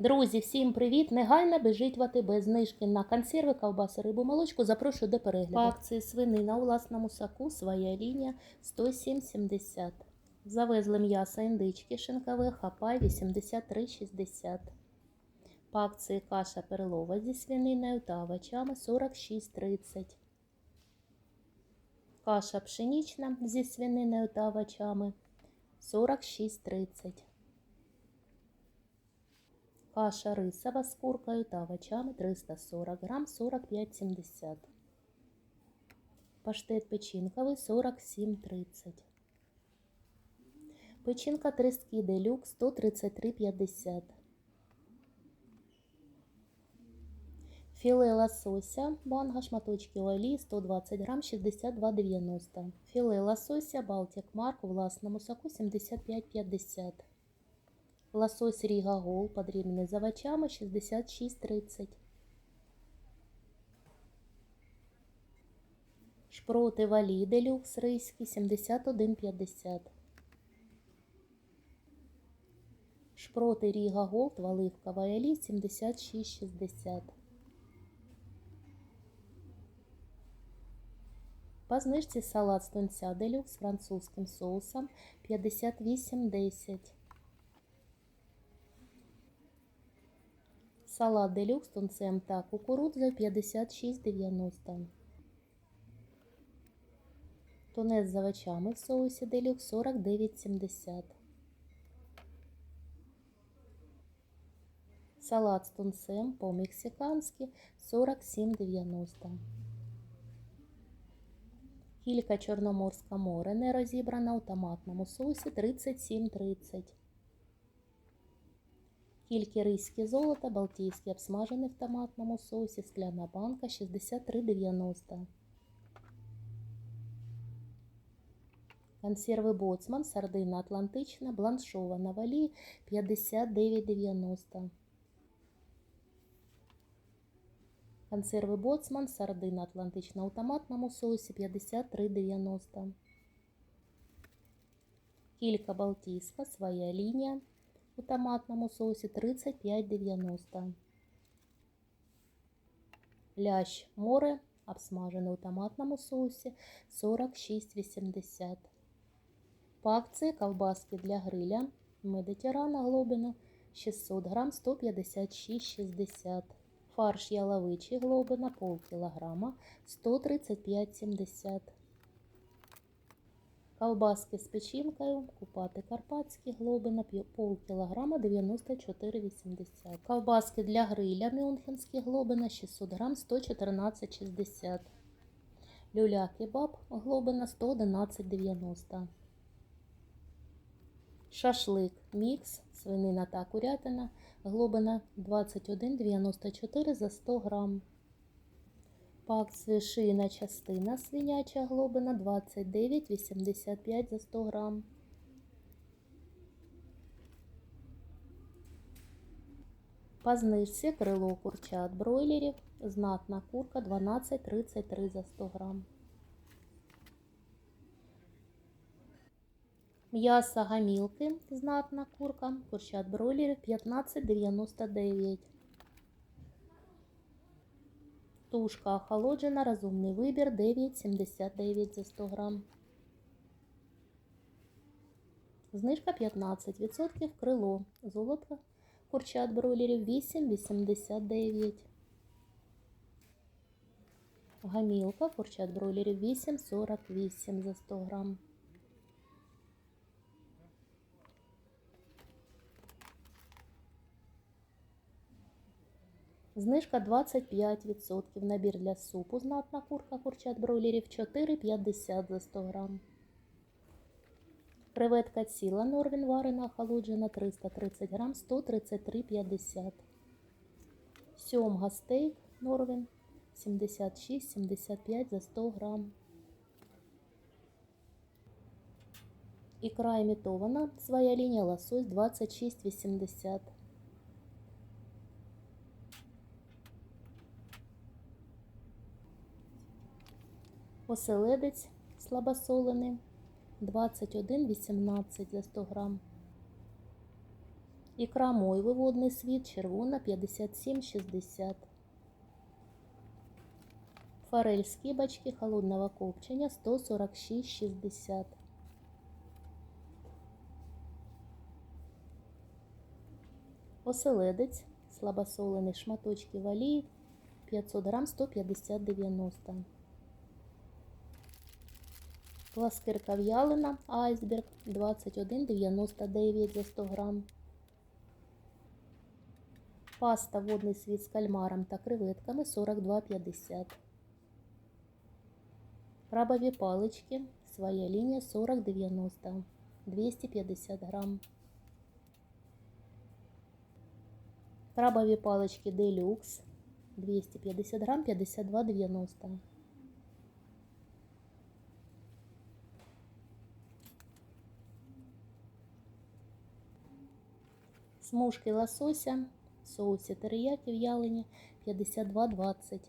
Друзі, всім привіт! Негайно біжіть в АТБ знижки на консерви, ковбаси, рибу, молочку. Запрошую до перегляду. По акції свинина у власному соку, своя лінія 107,70. Завезли м'ясо індички шинкове, хапай 83,60. По акції каша перлова зі свининою та овочами 46,30. Каша пшенічна зі свининою та овочами 46,30. Каша рисова з куркою та овочами 340 грам 45,70. Паштет печінковий 47,30. Печінка трески делюкс 133,50. Філе лосося, банга шматочки олії 120 грам 62,90. Філе лосося Балтик Марк у власному соку 75,50. Лосось Ріга Гол подрібний з овочами 66,30. Шпроти Валі Делюкс рийські 71,50. Шпроти Ріга Голд Валивкова Елі 76,60. По знижці салат з тунця Делюкс з французьким соусом 58,10. Салат делюкс з тунцем та кукурудзою 56,90. Тунець з овочами в соусі делюкс 49,70. Салат з тунцем по-мексиканськи 47,90. Кілька Чорноморська море не розібрана у томатному соусі 37,30. Кільки ризькі золота, балтійські обсмажені в томатному соусі, скляна банка 63,90. Консерви Боцман, сардина Атлантична, бланшована в олії 59,90. Консерви Боцман, сардина Атлантична у томатному соусі 53,90. Кілька Балтійська, своя лінія у томатному соусі 35,90. Лящ море обсмажений у томатному соусі 46,80. По акції ковбаски для гриля Медитерана Глобіна 600 грам 156,60. Фарш яловичий Глобіна пол кілограма 135,70. Ковбаски з печінкою, купати карпатські глобина пол кілограма 94,80. Ковбаски для гриля мюнхенські глобина 600 грам 114,60. Люля кебаб глобина 111,90. Шашлик мікс, свинина та курятина, глобина 21,94 за 100 грам. По акції шийна частина свиняча глобина 29,85 за 100 грам. По знижці крило курчат бройлерів, знатна курка 12,33 за 100 грам. М'ясо гамілки, знатна курка, курчат бройлерів 15,99. Тушка охолоджена, розумний вибір 9,79 за 100 грам. Знижка 15%, крило, золото, курчат бройлерів 8,89. Гамілка, курчат бройлерів 8,48 за 100 грам. Знижка 25%. Набір для супу знатна курка курчат бройлерів 4,50 за 100 грам. Креветка ціла Норвін варена охолоджена 330 грам 133,50. Сьомга стейк Норвін 76,75 за 100 грам. Ікра імітована, своя лінія лосось 26,80. Оселедець слабосолений 21,18 за 100 грам. Ікра мой виводний світ червона 57,60. Форель скибочки холодного копчення 146,60. Оселедець слабосолений шматочки олії 500 грам 150,90. Пласкирка в'ялина айсберг 21,99 за 100 грам. Паста водний світ з кальмаром та креветками 42,50. Крабові палички, своя лінія 40,90, 250 грам. Крабові палички делюкс 250 грам 52,90. Смужки лосося в соусі терияки в'ялені 52,20.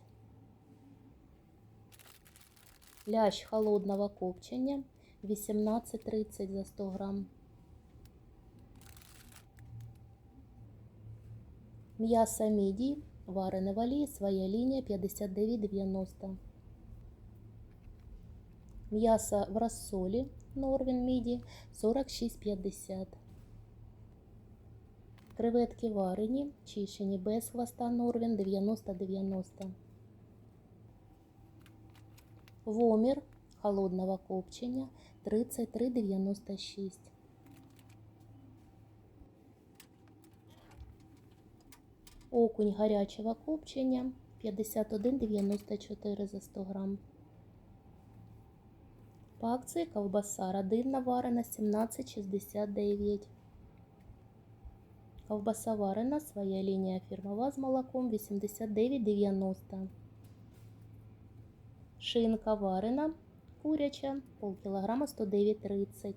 Лящ холодного копчення 18,30 за 100 грам. М'ясо мідії, варене в олії, своя лінія 59,90. М'ясо в розсолі Норвін міді 46,50. Креветки варені, чищені без хвоста Норвін 90,90. Вомір холодного копчення 33,96. Окунь гарячого копчення 51,94 за 100 грам. По акції ковбаса родинна варена 17,69. Ковбаса варена, своя лінія фірмова з молоком 89,90. Шинка варена, куряча, полкілограма 109,30.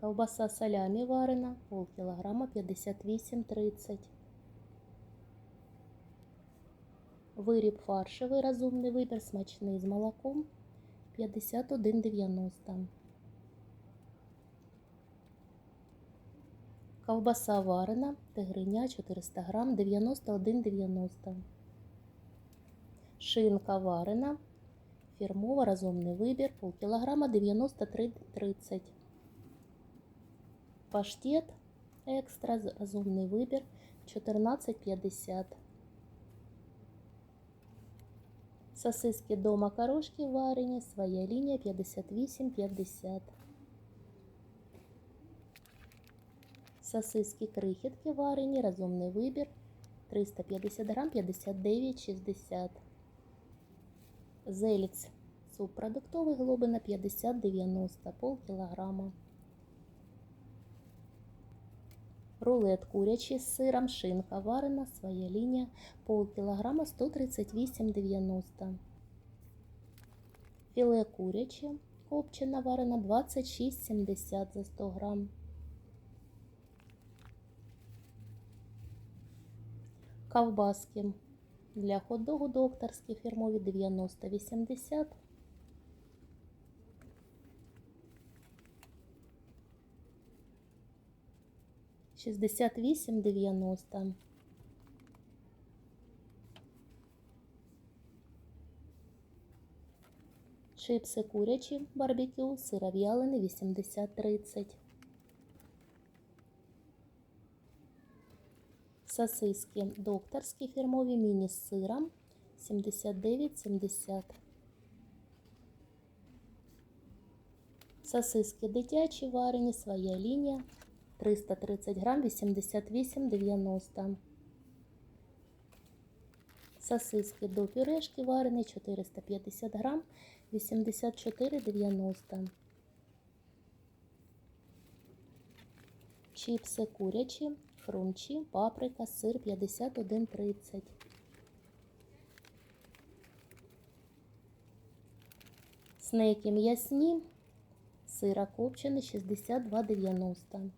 Ковбаса салямі варена, полкілограма 58,30. Виріб фаршевий розумний вибір смачний з молоком 51,90. Ковбаса варена, тигриня 400 грам 91,90. Шинка варена, фірмова розумний вибір, полкілограма 93,30. Паштет екстра, розумний вибір 14,50. Сосиски до макарошки варені, своя лінія 58,50. Сосиски крихітки варені, розумний вибір 350 грам 59,60. Зеліць субпродуктовий глобина 50,90, пол кілограма. Рулет курячий з сиром, шинка варена, своя лінія, пол кілограма 138,90. Філе куряче, копчена варена 26,70 за 100 грам. Ковбаски для хот-догу докторські фірмові 90-80. Шістдесят вісім дев'яносто. Чипси курячі барбекю, сиров'ялений 80-30. Сосиски докторські фірмові міні з сиром 79,70. Сосиски дитячі варені, своя лінія 330 грам 88,90. Сосиски до пюрешки варені 450 грам 84,90. Чіпси курячі, хрумчі, паприка, сир 51,30. Снеки м'ясні, сира копчений 62,90.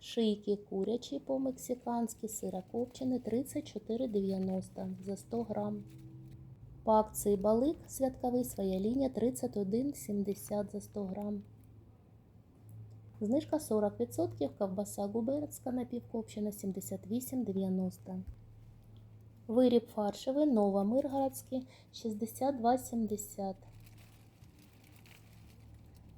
Шийки курячі по-мексиканськи, сира копчений 34,90 за 100 грам. По акції балик святковий своя лінія 31,70 за 100 грам. Знижка 40%, ковбаса губернська напівкопчена 78,90. Виріб фаршевий Новомиргородський 62,70.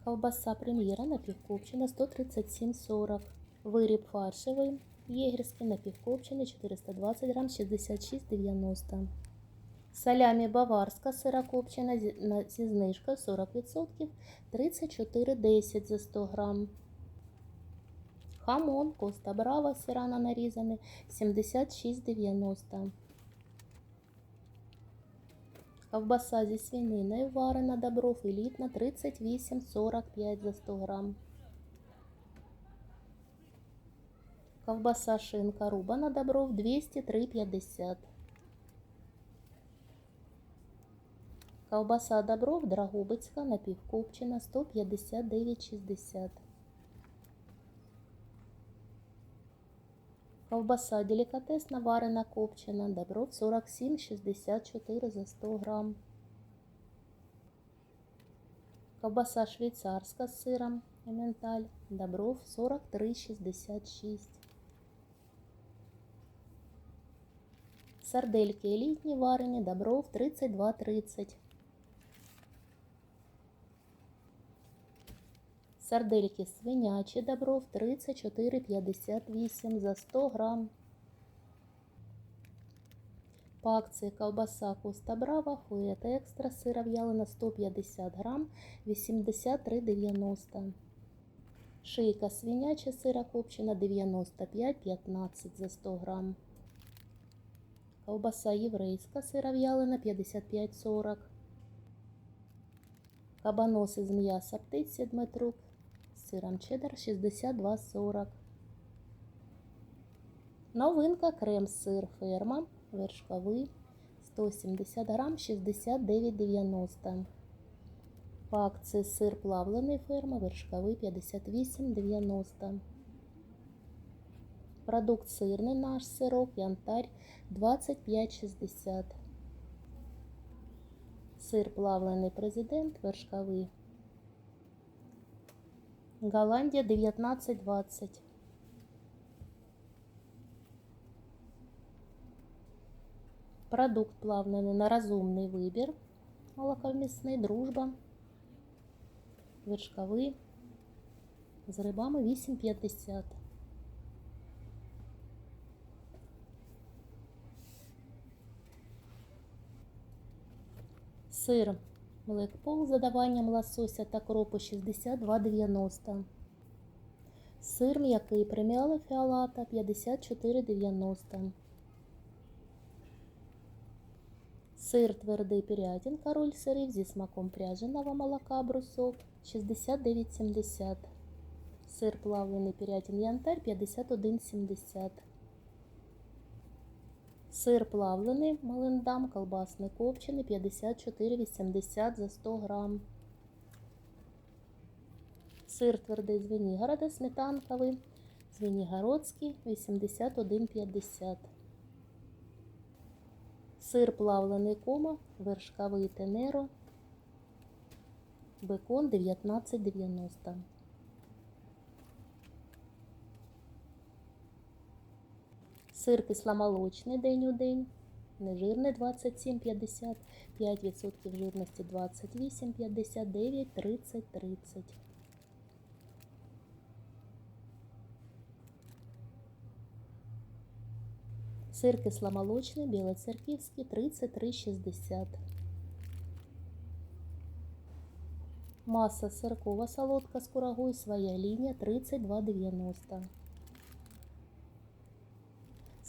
Ковбаса прем'єра напівкопчена 137,40. Виріб фаршевий єгерський напівкопчений 420 грам 66,90. Салямі баварська сирокопчена зі знижкою 40% 34,10 за 100 грам. Хамон Коста Брава сирано нарізаний 76,90. Ковбаса зі свининою варена Добров елітна 38,45 за 100 грам. Ковбаса шинка рубана Добров 203,50. Ковбаса Добров Драгобицька напівкопчена 159,60. Ковбаса делікатесна варена копчена Добров 47,64 за 100 грам. Ковбаса швейцарська з сиром Ементаль Добров 43,66. Сардельки елітні варені Добров 32,30. Сардельки свинячі Добров 34,58 за 100 грам. По акції ковбаса Коста Брава Фует Екстра сира в'ялена 150 грам 83,90. Шийка свиняча сира копчена 95,15 за 100 грам. Ковбаса єврейська сира в'ялена 55,40. Кабаноси з м'яса птиці Дмитрук сиром чеддер 62,40. Новинка крем-сир ферма вершковий 170 грам 69,90. По акції сир плавлений ферма вершковий 58,90. Продукт сирний наш сирок янтарь 25,60. Сир плавлений президент вершковий. Голландія 19,20. Продукт плавлений на розумний вибір. Молоковмісний дружба. Вершковий. З рибами 8,50. Сир Млекпол з додаванням лосося та кропу 62,90. Сир м'який преміала фіолата 54,90. Сир твердий пірятін король сирів зі смаком пряженого молока брусок 69,70. Сир плавлений пірятін янтарь 51,70. Сир плавлений малиндам колбасний копчений 54,80 за 100 грам. Сир твердий з Звенігорода сметанковий, Звенігородський 81,50. Сир плавлений кома, вершковий тенеро, бекон 19,90. Сир кисломолочний день у день, нежирний 27,50, 5% жирності 28,59, 30, 30. Сир кисломолочний, білоцерківський 33,60. Маса сиркова солодка з курагою, своя лінія 32,90.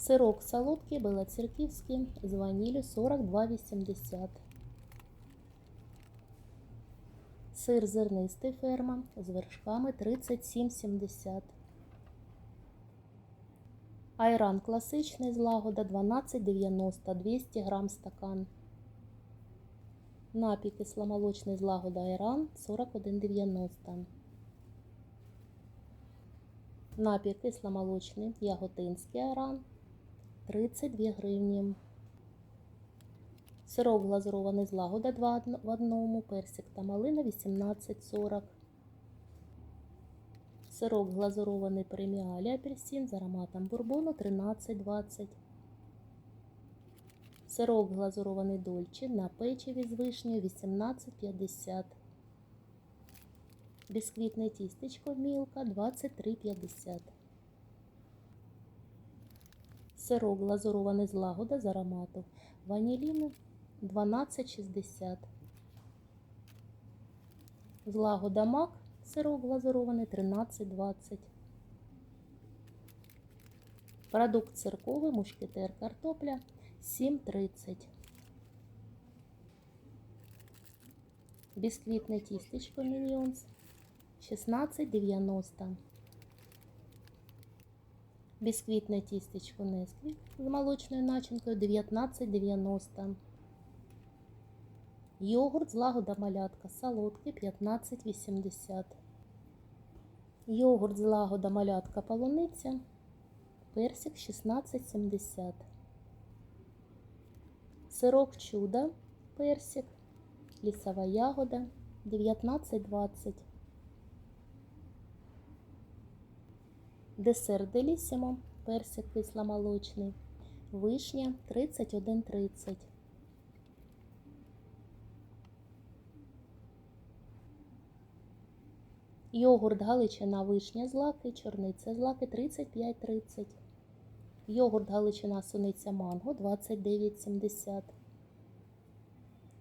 Сирок солодкий белоцерківський з ваніллю 42,80. Сир зернистий ферма з вершками 37,70. Айран класичний з лагода 12,90 200 грам стакан. Напій кисломолочний з лагода Айран 41,90. Напій кисломолочний яготинський Айран 32 гривні. Сирок глазурований з лагода 2 в одному, персик та малина 18,40. Сирок глазурований преміалі апельсин з ароматом бурбону 13,20. Сирок глазурований дольче на печиві з вишнею 18,50. Бісквітне тістечко мілка 23,50. Сирок глазурований з лагода з аромату ваніліну 12,60. Злагода мак, сирок глазурований 13,20. Продукт цирковий, мушкетер картопля 7,30. Бісквітне тістечко Міньйонс 16,90. Бісквітне тістечко Несквік з молочною начинкою 19,90. Йогурт з лагода малятка солодкий 15,80. Йогурт з лагода малятка полуниця. Персик 16,70. Сирок чудо персик. Лісова ягода 19,20. Десерт Делісімо, персик кисломолочний, вишня 31,30. Йогурт Галичина вишня з лаки, чорниця з лаки 35,30. Йогурт Галичина суниця манго 29,70.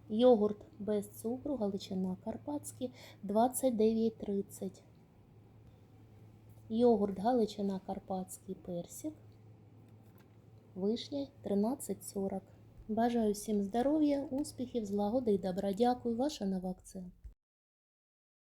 Йогурт без цукру Галичина Карпатський 29,30. Йогурт Галичина Карпатський персик. Вишня 13,40. Бажаю всім здоров'я, успіхів, злагоди і добра. Дякую, ваша нова акція.